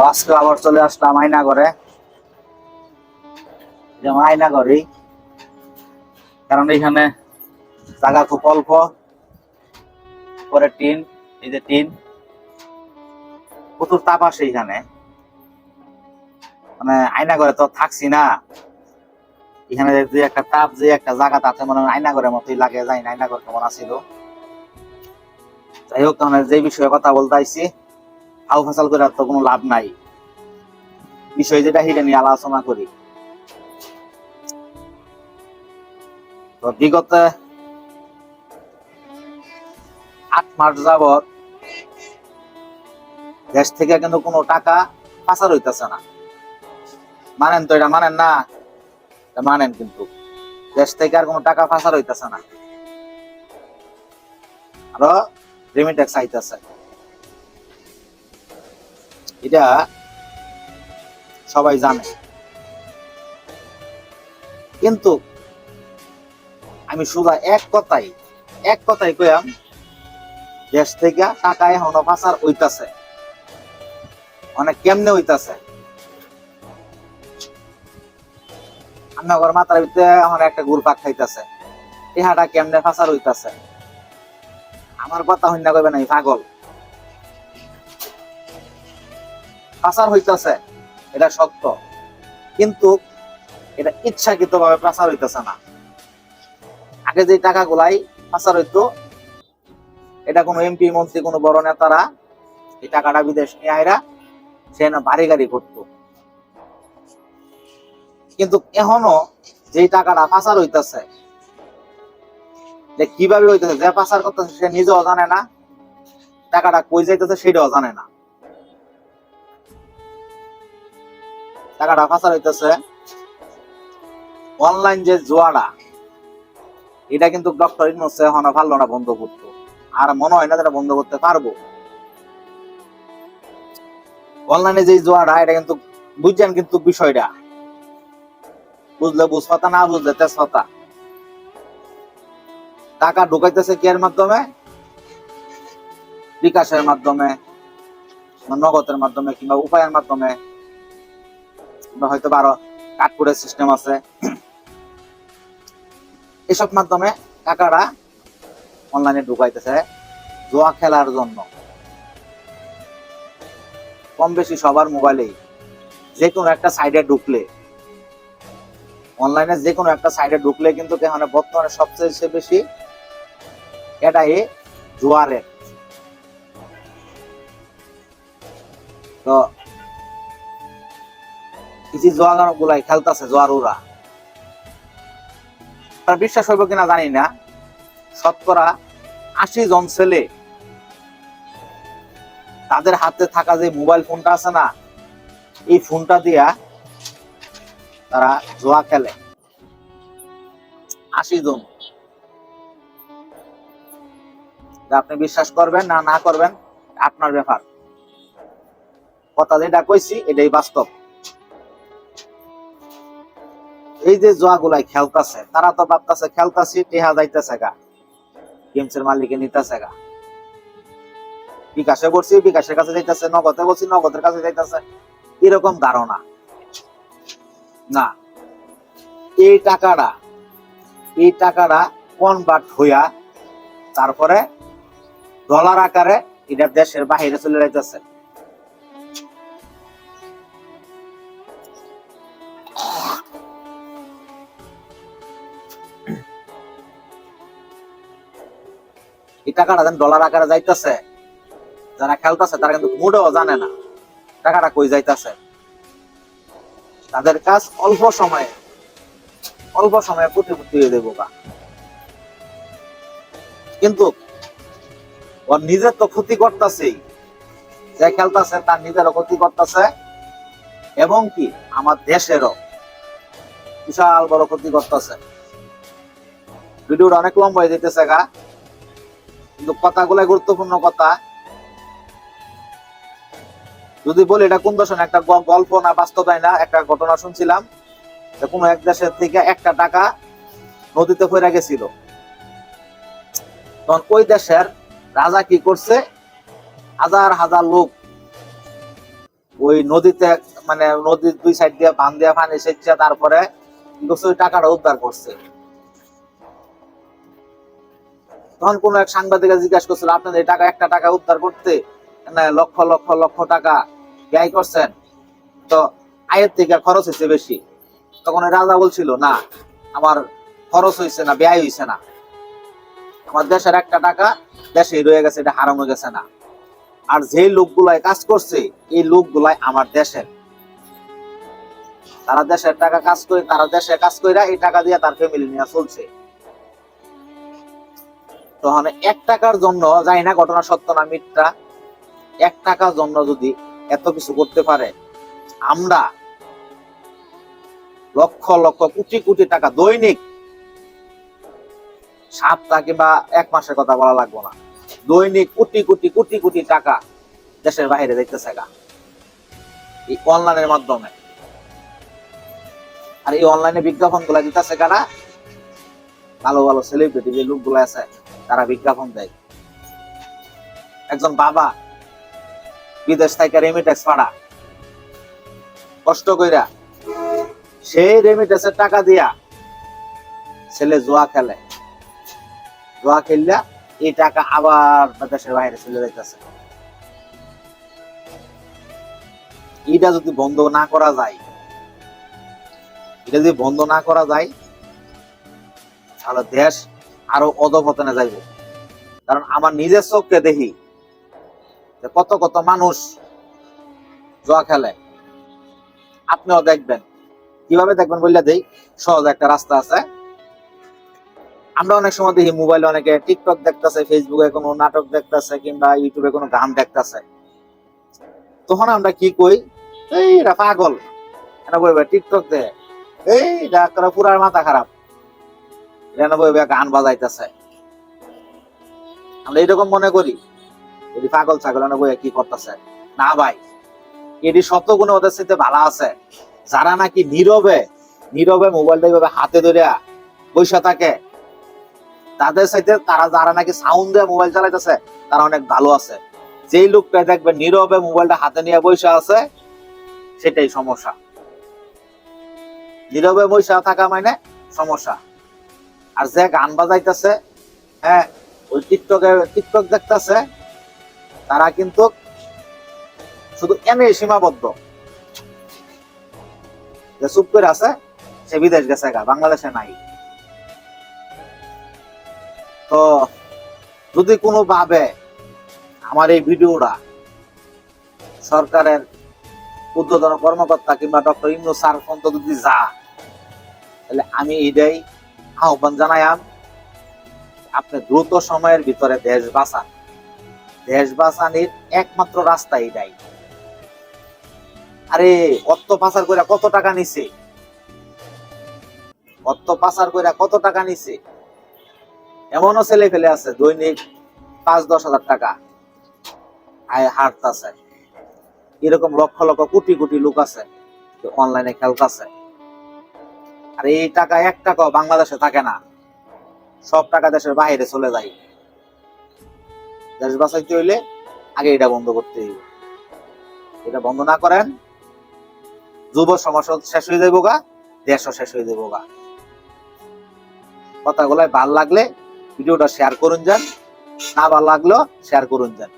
আজকে আবার চলে আসলাম আয়না ঘরে আয়না ঘরেই কারণ এখানে জায়গা খুব অল্প। পরে টিন, এই যে টিন। প্রচুর তাপ আসে এখানে। মানে আয়না ঘরে তো থাকছি না। এখানে যে একটা তাপ যে একটা জায়গা তাতে মনে হয় আয়না ঘরের মতোই লাগে যাই আয়না ঘর কেমন আছিল। যাই হোক যে বিষয়ে কথা বলতে আইছি আউ ফাসাল করে তো কোনো লাভ নাই। বিষয় যেটা, সেটা নিয়ে আলোচনা করি। তো বিগত আট মাস যাবৎ দেশ থেকে কিন্তু কোনো টাকা পাচার হইতেছে না। মানেন তো এটা, মানেন না? মানেন কিন্তু। দেশ থেকে আর কোনো টাকা পাচার হইতেছে না। আরও রেমিটেক্স আইতেছে। এটা সবাই জানে। কিন্তু আমি শুধু এক কথাই এক কথাই কইয়াম, দেশ থেকে টাকা এখনও পাচার হইতাছে। অনেক কেমনে হইতাছে? আমার মাথার ভিতরে আমার একটা গুরপাক খাইতাছে। ইহাটা কেমনে পাচার হইতাছে? আমার কথা হইনা কইবে নাই, পাগল। পাচার হইতাছে, এটা সত্য। কিন্তু এটা ইচ্ছাকৃত ভাবে পাচার হইতেছে না। আগে যে টাকা গুলাই পাচার হইতো, এটা কোনো এমপি, মন্ত্রী, কোনো বড় নেতারা এই টাকাটা বিদেশ নিয়ে আয়রা সে না বাড়ি গাড়ি করতো। কিন্তু এখনও যেই টাকাটা পাচার হইতেছে, যে কীভাবে হইতেছে, যে পাচার করতেছে সে নিজেও জানে না, টাকাটা কই যাইতেছে সেটাও জানে না। টাকাটা পাচার হইতেছে। অনলাইন যে জুয়াটা, এটা কিন্তু ডক্টর ইনমস এখন ভালো না বন্ধ করতো। আর মনে হয় না যেটা বন্ধ করতে পারব। অনলাইনে যে জুয়াটা, এটা কিন্তু বুঝছেন কিন্তু বিষয়টা। বুঝলে বুঝপাতা না বুঝলে তেজপাতা টাকা ঢুকাইতেছে কি এর মাধ্যমে? বিকাশের মাধ্যমে নগদের মাধ্যমে কিংবা উপায়ের মাধ্যমে। হয়তো বারো কাঠপুরের সিস্টেম আছে। এসব মাধ্যমে টাকাটা অনলাইনে ঢুকাইতেছে জোয়া খেলার জন্য। কম বেশি সবার মোবাইলেই যে কোনো একটা সাইডে ঢুকলে অনলাইনে যে কোনো একটা সাইডে ঢুকলে কিন্তু এখানে বর্তমানে সবচেয়ে বেশি এটাই জোয়ারে তো জোয়া গুলাই খেলতেছে জোয়ার ওরা তার বিশ্বাস হইব কিনা জানি না, শতকরা আশি জন ছেলে তাদের হাতে থাকা যে মোবাইল ফোনটা আছে না, এই ফোনটা দিয়া তারা জোয়া খেলে। আশি জন। আপনি বিশ্বাস করবেন না না করবেন? আপনার ব্যাপার। কথা যেটা কইছি, এটাই বাস্তব। এই যে জোয়া গুলাই খেলতাছে, তারা তো ভাবতাছে, খেলতাছি, টেহা যাইতেছে গা। গেমসের মালিকে নিতেছে গা। বিকাশে বলছি বিকাশের কাছে যাইতেছে, নগদে বলছি নগদের কাছে যাইতেছে। এরকম ধারণা। না, এই টাকাটা এই টাকাটা কনভার্ট হইয়া তারপরে ডলার আকারে এটা দেশের বাহিরে চলে যাইতেছে। টাকাটা যেন ডলার আকারে যাইতেছে, যারা খেলতেছে, তারা কিন্তু মুডেও জানে না টাকাটা কই যাইতেছে। তাদের কাজ অল্প সময়ে অল্প সময়ে প্রতিপত্তি হয়ে দেবো গা। কিন্তু ওর নিজের তো ক্ষতি করতেছেই, যে খেলতেছে তার নিজেরও ক্ষতি করতেছে। এবং কি, আমার দেশেরও বিশাল বড় ক্ষতি করতেছে। ভিডিওটা অনেক লম্বা হয়ে যেতেছে গা। কিন্তু কথাগুলো গুরুত্বপূর্ণ কথা। যদি বলি এটা কোন দর্শন, একটা গল্প না বাস্তবায় না, একটা ঘটনা শুনছিলাম কোনো এক দেশের থেকে একটা টাকা নদীতে পড়ে গেছিল। তখন ওই দেশের রাজা কি করছে? হাজার হাজার লোক ওই নদীতে মানে নদীর দুই সাইড দিয়ে বান দিয়ে পানি সেচ্ছে তারপরে কি করছে ওই টাকাটা উদ্ধার করছে। তখন কোন এক সাংবাদিক জিজ্ঞাসা করছিল, আপনাদের এই টাকা, একটা টাকা উদ্ধার করতে? লক্ষ লক্ষ লক্ষ টাকা ব্যয় করছেন। তো আয়ের থেকে খরচ হয়েছে বেশি। তখন রাজা বলছিল, না, আমার খরচ হয়েছে না, ব্যয় হয়েছে না। আমার দেশের একটা টাকা দেশেই রয়ে গেছে, এটা হারানো গেছে না। আর যে লোকগুলাই কাজ করছে, এই লোকগুলাই আমার দেশের। তারা দেশের টাকা কাজ করে, তারা দেশে কাজ করে এই টাকা দিয়ে তার ফ্যামিলি নিয়ে চলছে। তখন এক টাকার জন্য যাই না ঘটনা সত্য না মিথ্যা, এক টাকার জন্য যদি এত কিছু করতে পারে, আমরা লক্ষ লক্ষ কোটি কোটি টাকা দৈনিক সপ্তাহ কিংবা এক মাসের কথা বলা লাগবে না। দৈনিক কোটি কোটি কোটি কোটি টাকা দেশের বাইরে দেখতেছে গা। এই অনলাইনের মাধ্যমে। আর এই অনলাইনে বিজ্ঞাপনগুলা দিতেছে কারা? ভালো ভালো সেলিব্রিটি যে লোকগুলো আছে। তারা বিজ্ঞাপন দেয়। একজন বাবা বিদেশ থেকে রেমিটেক্স পাড়া কষ্ট কইরা সেই রেমিটেক্সের টাকা দিয়া ছেলে জুয়া খেলে। জুয়া খেললা এই টাকা আবার দেশের বাইরে চলে যাইতেছে। এটা যদি বন্ধ না করা যায়, এটা যদি বন্ধ না করা যায়, তাহলে দেশ আরও অধপতনে যাইব। কারণ আমার নিজের চোখকে দেখি কত কত মানুষ জোয়া খেলে। আপনিও দেখবেন। কীভাবে দেখবেন বললে দেই, সহজ একটা রাস্তা আছে। আমরা অনেক সময় দেখি মোবাইলে অনেকে টিকটক দেখতেছে, ফেসবুকে কোনো নাটক দেখতেছে কিংবা ইউটিউবে কোনো গান দেখতেছে। তখন আমরা কি কই? এই পাগল। এরা বলবে টিকটক দে। এই ডাক্তার পুরার মাথা খারাপ। বলবে গান বাজাইতেছে। আমরা এরকম মনে করি, যদি পাগল ছাগল বইয়া কি করতেছে? না ভাই এটি শত গুণে ওদের সাথে ভালো আছে। যারা নাকি নীরবে নীরবে মোবাইলটা এইভাবে হাতে ধরে বৈশা থাকে, তাদের সাথে তারা যারা নাকি সাউন্ড দিয়ে মোবাইল চালাইতেছে, তারা অনেক ভালো আছে। যেই লোকটা দেখবে নীরবে মোবাইলটা হাতে নিয়ে বৈশা আছে, সেটাই সমস্যা। নীরবে বৈশা থাকা মানে সমস্যা। আর যে গান বাজাইতেছে হ্যাঁ ওই টিকটকে, টিকটক দেখতেছে, তারা কিন্তু শুধু এনে সীমাবদ্ধ। যে চুপ করে আছে, সে বিদেশ গেছে গা, বাংলাদেশে নাই। তো যদি কোনো ভাবে আমার এই ভিডিওটা সরকারের উদ্বোধন কর্মকর্তা কিংবা ডক্টর ইমনু স্যার পর্যন্ত যদি যা, তাহলে আমি এটাই আহ্বান জানাইয়াম আপনি দ্রুত সময়ের ভিতরে দেশ বাঁচান। দেশ বাঁচানির একমাত্র রাস্তা এটাই আরে, অর্থ পাচার করে কত টাকা নিছে? অর্থ পাচার করে কত টাকা নিছে? এমনও ছেলে ফেলে আছে, দৈনিক পাঁচ দশ হাজার টাকা। আয়, হারতাছে। এরকম লক্ষ লক্ষ কোটি কোটি লোক আছে অনলাইনে খেলতেছে। আর এই টাকা এক টাকাও বাংলাদেশে থাকে না। সব টাকা দেশের বাইরে চলে যায়। দেশ বাঁচাইতে হইলে আগে এটা বন্ধ করতে হইবে। এটা বন্ধ না করেন, যুব সমাজ শেষ হয়ে যাইব গা, দেশও শেষ হয়ে যাব গা। কথাগুলো ভালো লাগলে ভিডিওটা শেয়ার করুন যান, না ভালো লাগলেও শেয়ার করুন যান।